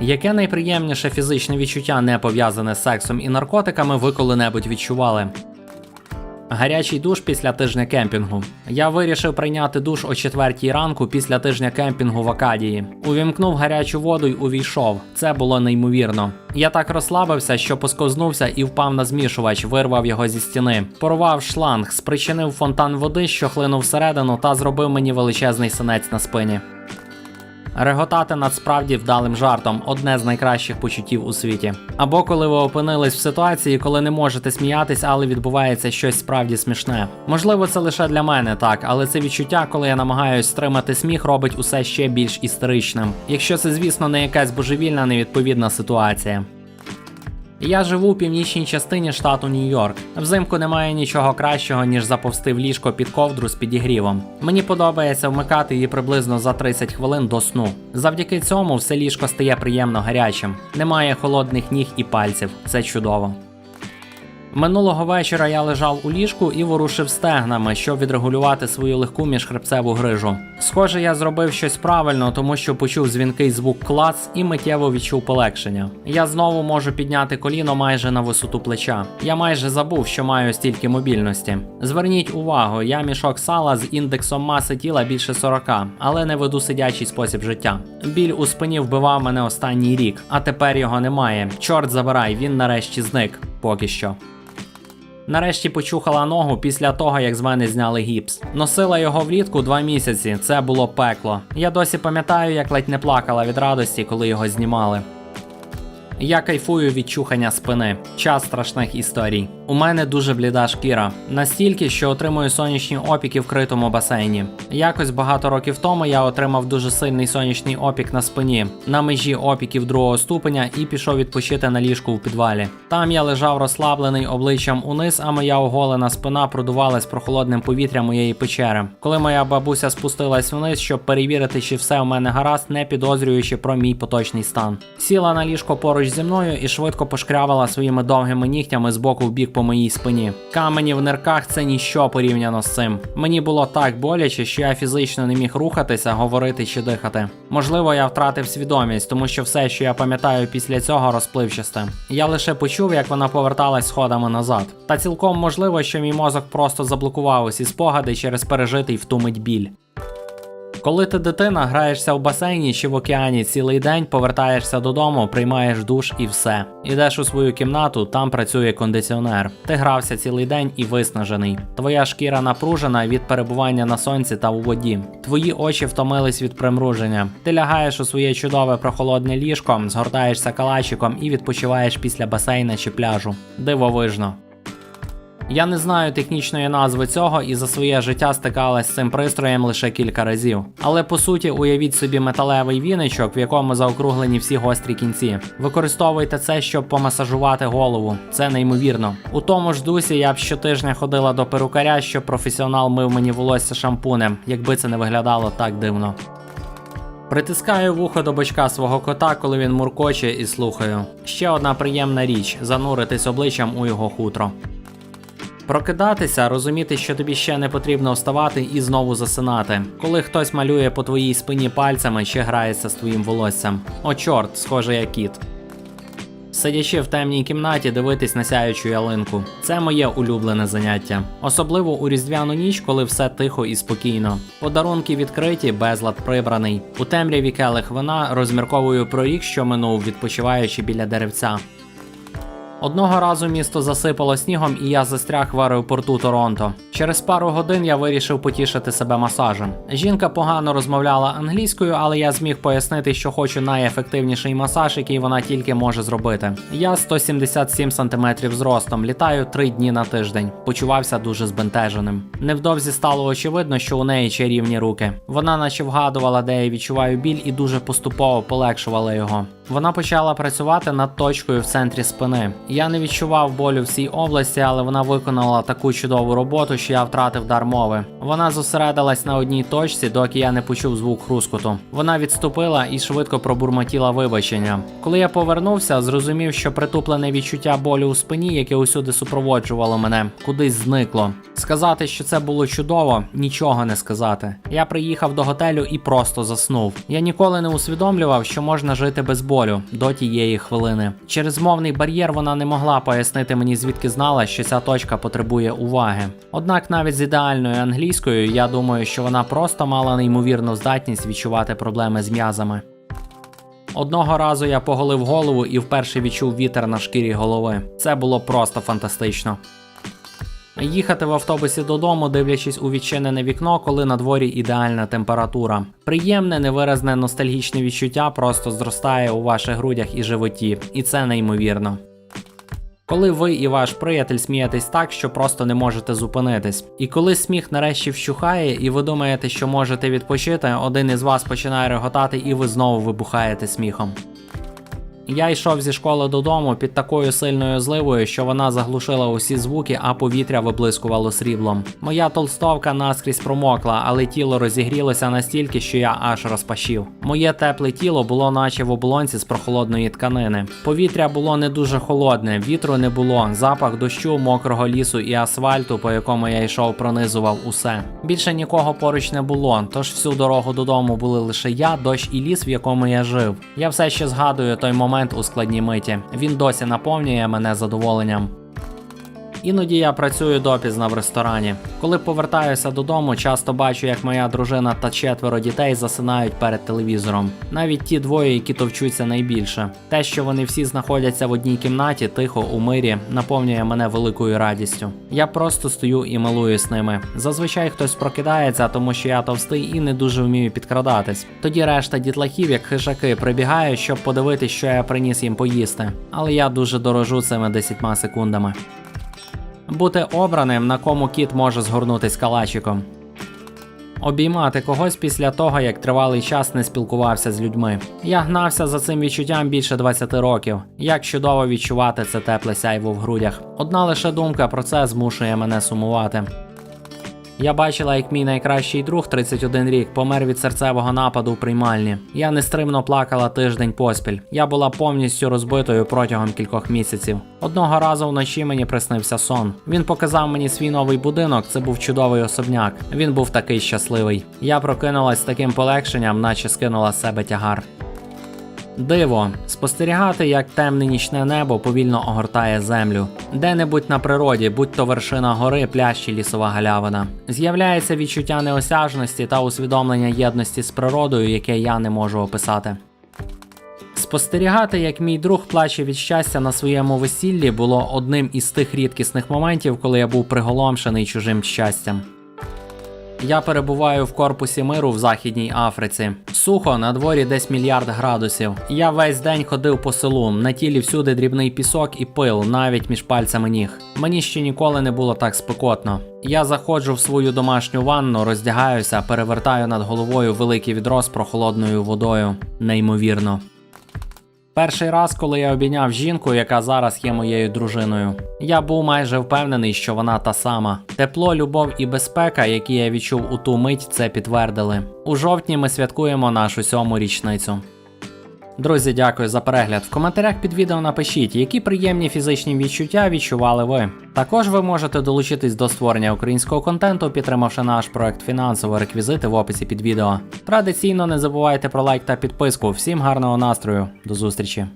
Яке найприємніше фізичне відчуття, не пов'язане з сексом і наркотиками, ви коли-небудь відчували? Гарячий душ після тижня кемпінгу. Я вирішив прийняти душ о четвертій ранку після тижня кемпінгу в Акадії. Увімкнув гарячу воду й увійшов. Це було неймовірно. Я так розслабився, що посковзнувся і впав на змішувач, вирвав його зі стіни. Порвав шланг, спричинив фонтан води, що хлинув всередину, та зробив мені величезний синець на спині. Реготати над справді вдалим жартом одне з найкращих почуттів у світі. Або коли ви опинились в ситуації, коли не можете сміятись, але відбувається щось справді смішне. Можливо, це лише для мене так, але це відчуття, коли я намагаюсь стримати сміх, робить усе ще більш істеричним. Якщо це, звісно, не якась божевільна невідповідна ситуація. Я живу в північній частині штату Нью-Йорк. Взимку немає нічого кращого, ніж заповзти в ліжко під ковдру з підігрівом. Мені подобається вмикати її приблизно за 30 хвилин до сну. Завдяки цьому все ліжко стає приємно гарячим. Немає холодних ніг і пальців. Це чудово. Минулого вечора я лежав у ліжку і ворушив стегнами, щоб відрегулювати свою легку міжхребцеву грижу. Схоже, я зробив щось правильно, тому що почув дзвінкий звук клац і миттєво відчув полегшення. Я знову можу підняти коліно майже на висоту плеча. Я майже забув, що маю стільки мобільності. Зверніть увагу, я мішок сала з індексом маси тіла більше 40, але не веду сидячий спосіб життя. Біль у спині вбивав мене останній рік, а тепер його немає. Чорт забирай, він нарешті зник. Поки що. Нарешті почухала ногу після того, як з мене зняли гіпс. Носила його влітку два місяці. Це було пекло. Я досі пам'ятаю, як ледь не плакала від радості, коли його знімали. Я кайфую від чухання спини. Час страшних історій. У мене дуже бліда шкіра, настільки, що отримую сонячні опіки в критому басейні. Якось багато років тому я отримав дуже сильний сонячний опік на спині, на межі опіків другого ступеня і пішов відпочити на ліжку в підвалі. Там я лежав розслаблений обличчям униз, а моя оголена спина продувалась прохолодним повітрям моєї печери. Коли моя бабуся спустилась вниз, щоб перевірити, чи все у мене гаразд, не підозрюючи про мій поточний стан. Сіла на ліжко поруч зі мною і швидко пошкрявала своїми довгими нігтями з боку в бік по моїй спині. Камені в нирках це ніщо порівняно з цим. Мені було так боляче, що я фізично не міг рухатися, говорити чи дихати. Можливо, я втратив свідомість, тому що все, що я пам'ятаю після цього, розпливчасте. Я лише почув, як вона поверталась сходами назад. Та цілком можливо, що мій мозок просто заблокував усі спогади через пережитий в ту мить біль. Коли ти дитина, граєшся в басейні чи в океані цілий день, повертаєшся додому, приймаєш душ і все. Ідеш у свою кімнату, там працює кондиціонер. Ти грався цілий день і виснажений. Твоя шкіра напружена від перебування на сонці та у воді. Твої очі втомились від примруження. Ти лягаєш у своє чудове прохолодне ліжко, згортаєшся калачиком і відпочиваєш після басейна чи пляжу. Дивовижно. Я не знаю технічної назви цього і за своє життя стикалась з цим пристроєм лише кілька разів. Але по суті, уявіть собі металевий віничок, в якому заокруглені всі гострі кінці. Використовуйте це, щоб помасажувати голову. Це неймовірно. У тому ж дусі я б щотижня ходила до перукаря, щоб професіонал мив мені волосся шампунем, якби це не виглядало так дивно. Притискаю вухо до бочка свого кота, коли він муркоче і слухаю. Ще одна приємна річ зануритись обличчям у його хутро. Прокидатися, розуміти, що тобі ще не потрібно вставати і знову засинати, коли хтось малює по твоїй спині пальцями чи грається з твоїм волоссям. О, чорт, схоже як кіт. Сидячи в темній кімнаті, дивитись на сяючу ялинку. Це моє улюблене заняття. Особливо у різдвяну ніч, коли все тихо і спокійно. Подарунки відкриті, безлад прибраний. У темряві келих вина розмірковую про рік, що минув, відпочиваючи біля деревця. Одного разу місто засипало снігом, і я застряг в аеропорту Торонто. Через пару годин я вирішив потішити себе масажем. Жінка погано розмовляла англійською, але я зміг пояснити, що хочу найефективніший масаж, який вона тільки може зробити. Я 177 см зростом, літаю 3 дні на тиждень. Почувався дуже збентеженим. Невдовзі стало очевидно, що у неї чарівні руки. Вона наче вгадувала, де я відчуваю біль, і дуже поступово полегшувала його. Вона почала працювати над точкою в центрі спини. Я не відчував болю в цій області, але вона виконала таку чудову роботу, що я втратив дар мови. Вона зосередилась на одній точці, доки я не почув звук хрускоту. Вона відступила і швидко пробурмотіла вибачення. Коли я повернувся, зрозумів, що притуплене відчуття болю у спині, яке усюди супроводжувало мене, кудись зникло. Сказати, що це було чудово, нічого не сказати. Я приїхав до готелю і просто заснув. Я ніколи не усвідомлював, що можна жити без болю до тієї хвилини. Через мовний бар'єр вона не могла пояснити мені, звідки знала, що ця точка потребує уваги. Однак, навіть з ідеальною англійською, я думаю, що вона просто мала неймовірну здатність відчувати проблеми з м'язами. Одного разу я поголив голову і вперше відчув вітер на шкірі голови. Це було просто фантастично. Їхати в автобусі додому, дивлячись у відчинене вікно, коли на дворі ідеальна температура. Приємне, невиразне ностальгічне відчуття просто зростає у ваших грудях і животі, і це неймовірно. Коли ви і ваш приятель смієтесь так, що просто не можете зупинитись. І коли сміх нарешті вщухає, і ви думаєте, що можете відпочити, один із вас починає реготати, і ви знову вибухаєте сміхом. Я йшов зі школи додому під такою сильною зливою, що вона заглушила усі звуки, а повітря виблискувало сріблом. Моя толстовка наскрізь промокла, але тіло розігрілося настільки, що я аж розпашів. Моє тепле тіло було наче в оболонці з прохолодної тканини. Повітря було не дуже холодне, вітру не було, запах дощу, мокрого лісу і асфальту, по якому я йшов, пронизував усе. Більше нікого поруч не було, тож всю дорогу додому були лише я, дощ і ліс, в якому я жив. Я все ще згадую той момент у складній миті. Він досі наповнює мене задоволенням. Іноді я працюю допізна в ресторані. Коли повертаюся додому, часто бачу, як моя дружина та четверо дітей засинають перед телевізором. Навіть ті двоє, які товчуться найбільше. Те, що вони всі знаходяться в одній кімнаті, тихо у мирі, наповнює мене великою радістю. Я просто стою і милуюсь ними. Зазвичай хтось прокидається, тому що я товстий і не дуже вмію підкрадатись. Тоді решта дітлахів, як хижаки, прибігають, щоб подивитись, що я приніс їм поїсти. Але я дуже дорожу цими 10 секундами. Бути обраним, на кому кіт може згорнутись калачиком. Обіймати когось після того, як тривалий час не спілкувався з людьми. Я гнався за цим відчуттям більше 20 років. Як чудово відчувати це тепле сяйво в грудях. Одна лише думка про це змушує мене сумувати. Я бачила, як мій найкращий друг 31 рік помер від серцевого нападу в приймальні. Я нестримно плакала тиждень поспіль. Я була повністю розбитою протягом кількох місяців. Одного разу вночі мені приснився сон. Він показав мені свій новий будинок. Це був чудовий особняк. Він був такий щасливий. Я прокинулась з таким полегшенням, наче скинула з себе тягар. Диво спостерігати, як темне нічне небо повільно огортає землю. Де-небудь на природі, будь то вершина гори, пляж чи лісова галявина. З'являється відчуття неосяжності та усвідомлення єдності з природою, яке я не можу описати. Спостерігати, як мій друг плаче від щастя на своєму весіллі, було одним із тих рідкісних моментів, коли я був приголомшений чужим щастям. Я перебуваю в корпусі миру в Західній Африці. Сухо на дворі десь мільярд градусів. Я весь день ходив по селу. На тілі всюди дрібний пісок і пил, навіть між пальцями ніг. Мені ще ніколи не було так спекотно. Я заходжу в свою домашню ванну, роздягаюся, перевертаю над головою велике відро з прохолодною водою. Неймовірно. Перший раз, коли я обійняв жінку, яка зараз є моєю дружиною, я був майже впевнений, що вона та сама. Тепло, любов і безпека, які я відчув у ту мить, це підтвердили. У жовтні ми святкуємо нашу сьому річницю. Друзі, дякую за перегляд. В коментарях під відео напишіть, які приємні фізичні відчуття відчували ви. Також ви можете долучитись до створення українського контенту, підтримавши наш проект фінансово реквізити в описі під відео. Традиційно не забувайте про лайк та підписку. Всім гарного настрою, до зустрічі!